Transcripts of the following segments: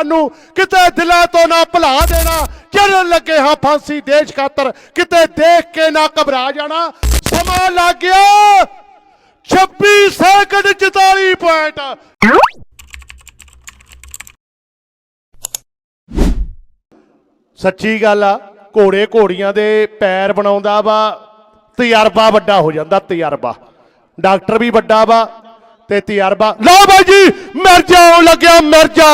ਸਾਨੂੰ ਕਿਤੇ ਦਿਲਾਂ ਤੋਂ ਨਾ ਭੁਲਾ ਦੇਣਾ ਚੱਲਣ ਲੱਗੇ ਹਾਂ ਫਾਂਸੀ ਦੇਸ਼ ਖਾਤਰ, ਕਿਤੇ ਦੇਖ ਕੇ ਨਾ ਘਬਰਾ ਜਾਣਾ। ਸਮਾਂ ਲੱਗ ਗਿਆ। 26 ਸੈਕਿੰਡ 44 ਪੁਆਇੰਟ ਸੱਚੀ ਗੱਲ ਆ, ਘੋੜੇ ਘੋੜੀਆਂ ਦੇ ਪੈਰ ਬਣਾਉਂਦਾ ਵਾ, ਤਜਰਬਾ ਵੱਡਾ ਹੋ ਜਾਂਦਾ, ਤਜਰਬਾ। ਡਾਕਟਰ ਵੀ ਵੱਡਾ ਵਾ ਤੇ ਤਜਰਬਾ। ਲਓ ਬਾਈ ਜੀ, ਮਿਰਜ਼ਾ ਆਉਣ ਲੱਗਿਆ, ਮਿਰਜ਼ਾ।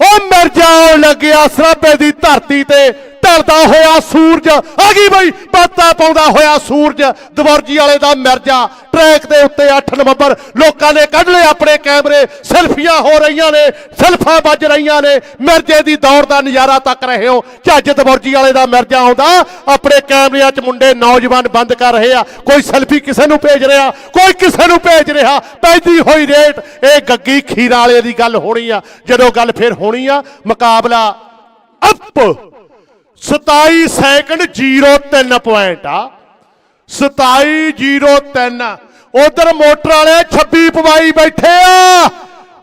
ਉਹ ਮਰ ਆਉਣ ਲੱਗਿਆ ਸਰਾਬੇ ਦੀ ਧਰਤੀ ਤੇ। ਢਲਦਾ ਹੋਇਆ ਸੂਰਜ। ਆ ਗਈ ਬਈ ਪਾਤਾ ਪਾਉਂਦਾ ਹੋਇਆ ਸੂਰਜ। ਦਵਰਜੀ ਵਾਲੇ ਦਾ ਮਿਰਜ਼ਾ। ਟਰੈਕ ਦੇ ਉੱਤੇ 8 ਨਵੰਬਰ। ਲੋਕਾਂ ਨੇ ਕੱਢ ਲਏ ਆਪਣੇ ਕੈਮਰੇ। ਸੈਲਫੀਆਂ ਹੋ ਰਹੀਆਂ ਨੇ, ਸੈਲਫਾਂ ਵੱਜ ਰਹੀਆਂ ਨੇ। ਮਿਰਜ਼ੇ ਦੀ ਦੌੜ ਦਾ ਨਜ਼ਾਰਾ ਤੱਕ ਰਹੇ ਹੋ। ਝੱਜ ਦਵਰਜੀ ਵਾਲੇ ਦਾ ਮਿਰਜ਼ਾ ਆਉਂਦਾ। ਆਪਣੇ ਕੈਮਰਿਆਂ 'ਚ ਮੁੰਡੇ ਨੌਜਵਾਨ ਬੰਦ ਕਰ ਰਹੇ ਆ। ਕੋਈ ਸੈਲਫੀ ਕਿਸੇ ਨੂੰ ਭੇਜ ਰਿਹਾ, ਕੋਈ ਕਿਸੇ ਨੂੰ ਭੇਜ ਰਿਹਾ। ਪੈਦੀ ਹੋਈ ਰੇਟ। ਇਹ ਗੱਗੀ ਖੀਰ ਵਾਲੇ ਦੀ ਗੱਲ ਹੋਣੀ ਆ। ਜਦੋਂ ਗੱਲ ਫਿਰ ਹੋਣੀ ਆ, ਮੁਕਾਬਲਾ ਅਪ 27 ਸੈਕਿੰਡ 03 ਪੁਆਇੰਟ ਆ। 2703 ਉਧਰ ਮੋਟਰ ਵਾਲੇ 26 ਪਵਾਈ ਬੈਠੇ ਆ।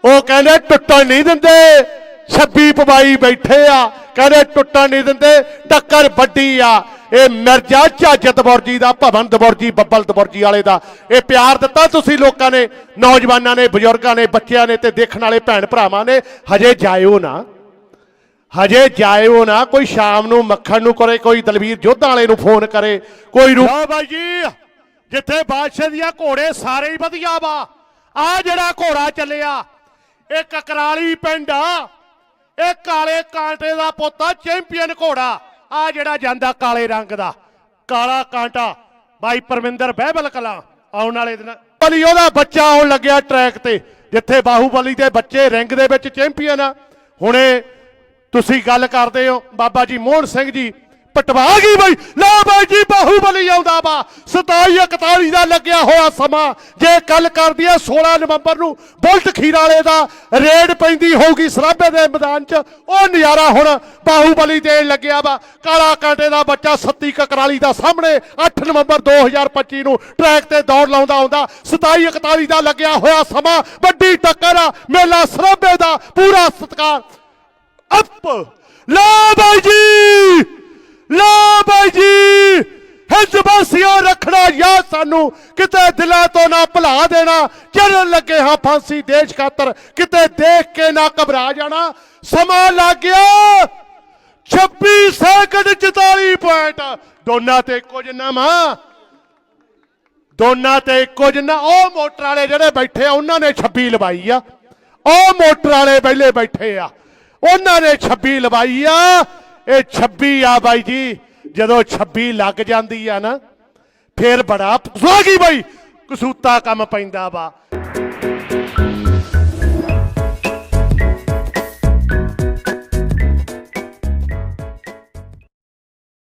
ਉਹ ਕਹਿੰਦੇ ਟੁੱਟਣ ਨਹੀਂ ਦਿੰਦੇ। 26 ਪਵਾਈ ਬੈਠੇ ਆ। ਕਹਿੰਦੇ ਟੁੱਟਣ ਨਹੀਂ ਦਿੰਦੇ। ਟੱਕਰ ਵੱਡੀ ਆ। ਇਹ ਮਿਰਜ਼ਾ ਝੱਜ ਦਬੁਰਜੀ ਦਾ, ਭਵਨ ਦਬੁਰਜੀ ਬੱਬਲ ਦਬੁਰਜੀ ਵਾਲੇ ਦਾ। ਇਹ ਪਿਆਰ ਦਿੱਤਾ ਤੁਸੀਂ ਲੋਕਾਂ ਨੇ, ਨੌਜਵਾਨਾਂ ਨੇ, ਬਜ਼ੁਰਗਾਂ ਨੇ, ਬੱਚਿਆਂ ਨੇ ਤੇ ਦੇਖਣ ਵਾਲੇ ਭੈਣ ਭਰਾਵਾਂ ਨੇ। ਹਜੇ ਜਾਇਓ ਨਾ। ਹਜੇ ਜਾਇਓ ਨਾ ਕੋਈ ਸ਼ਾਮ ਨੂੰ ਮੱਖਣ ਨੂੰ ਕਰੇ ਕੋਈ ਦਲਵੀਰ ਜੋਧਾਂ ਵਾਲੇ ਨੂੰ ਫੋਨ ਕਰੇ ਕੋਈ ਰੂ ਲਓ ਬਾਈ ਜੀ ਜਿੱਥੇ ਬਾਦਸ਼ਾਹ ਦੀਆਂ ਘੋੜੇ ਸਾਰੇ ਹੀ ਵਧੀਆ ਵਾ ਆ ਜਿਹੜਾ ਘੋੜਾ ਚੱਲਿਆ ਇਹ ਕਕਰਾਲੀ ਪਿੰਡ ਆ ਇਹ ਕਾਲੇ ਕਾਂਟੇ ਦਾ ਪੋਤਾ ਚੈਂਪੀਅਨ ਘੋੜਾ ਆ ਜਿਹੜਾ ਜਾਂਦਾ ਕਾਲੇ ਰੰਗ ਦਾ ਕਾਲਾ ਕਾਂਟਾ ਬਾਈ ਪਰਮਿੰਦਰ ਬਹਿਬਲ ਕਲਾਂ ਆਉਣ ਵਾਲੇ ਦਿਨ ਬਲੀ ਉਹਦਾ ਬੱਚਾ ਆਉਣ ਲੱਗਿਆ ਟਰੈਕ ਤੇ ਜਿੱਥੇ ਬਾਹੂਬਲੀ ਦੇ ਬੱਚੇ ਰਿੰਗ ਦੇ ਵਿੱਚ ਚੈਂਪੀਅਨ ਆ ਹੁਣੇ ਤੁਸੀਂ ਗੱਲ ਕਰਦੇ ਹੋ, ਬਾਬਾ ਜੀ ਮੋਹਨ ਸਿੰਘ ਜੀ, ਪਟਵਾ ਗਈ ਬਈ, ਲੈ ਬਾਈ ਜੀ, ਬਾਹੂਬਲੀ ਆਉਂਦਾ ਵਾ। 27 41 ਦਾ ਲੱਗਿਆ ਹੋਇਆ ਸਮਾਂ, ਜੇ ਗੱਲ ਕਰਦੀ ਹੈ 16 ਨਵੰਬਰ ਨੂੰ, ਬੁਲਟ ਖੀਰਾ ਵਾਲੇ ਦਾ ਰੇਡ ਪੈਂਦੀ ਹੋਊਗੀ ਸਰਾਬੇ ਦੇ ਮੈਦਾਨ 'ਚ, ਉਹ ਨਜ਼ਾਰਾ ਹੁਣ ਬਾਹੂਬਲੀ ਦੇਣ ਲੱਗਿਆ ਵਾ। ਕਾਲਾ ਕਾਂਟੇ ਦਾ ਬੱਚਾ ਸੱਤੀ ਕਕਰਾਲੀ ਦਾ ਸਾਹਮਣੇ 8 ਨਵੰਬਰ 2025 ਨੂੰ ਟਰੈਕ ਤੇ ਦੌੜ ਲਾਉਂਦਾ ਆਉਂਦਾ 27 41 ਦਾ ਲੱਗਿਆ ਹੋਇਆ ਸਮਾਂ, ਵੱਡੀ ਟੱਕਰ ਆ, ਮੇਲਾ ਸਰਾਬੇ ਦਾ ਪੂਰਾ ਸਤਿਕਾਰ। ਅਪ ਲਾ ਬਾਈ ਜੀ ਲਾ ਬਾਈ ਜੀ, ਹਿੰਦ ਰੱਖਣਾ ਯਾਦ ਸਾਨੂੰ। ਕਿਤੇ ਦਿਲਾਂ ਤੋਂ ਨਾ ਭੁਲਾ ਦੇਣਾ ਚੜਨ ਲੱਗੇ ਹਾਂ ਫਾਂਸੀ ਦੇਸ਼ ਖਾਤਰ। ਕਿਤੇ ਦੇਖ ਕੇ ਨਾ ਘਬਰਾ ਜਾਣਾ। ਸਮਾਂ ਲੱਗ ਗਿਆ। 26 ਸੈਕਿੰਡ 44 ਪੁਆਇੰਟ। ਦੋਨਾਂ ਤੇ ਇੱਕੋ ਜਿੰਨਾ ਮਾਂ। ਦੋਨਾਂ ਤੇ ਇੱਕੋ ਜਿੰਨਾ। ਉਹ ਮੋਟਰ ਵਾਲੇ ਜਿਹੜੇ ਬੈਠੇ ਆ, ਉਹਨਾਂ ਨੇ 26 ਲਵਾਈ ਆ। ਉਹ ਮੋਟਰ ਵਾਲੇ ਪਹਿਲੇ ਬੈਠੇ ਆ। ਉਹਨਾਂ ਨੇ 26 ਲਵਾਈ ਆ। ਇਹ 26 ਆ ਬਾਈ ਜੀ, ਜਦੋਂ 26 ਲੱਗ ਜਾਂਦੀ ਆ ਨਾ, ਫੇਰ ਬੜਾ ਸੋਗੀ ਬਾਈ। ਕਸੂਤਾ ਕੰਮ ਪੈਂਦਾ ਵਾ।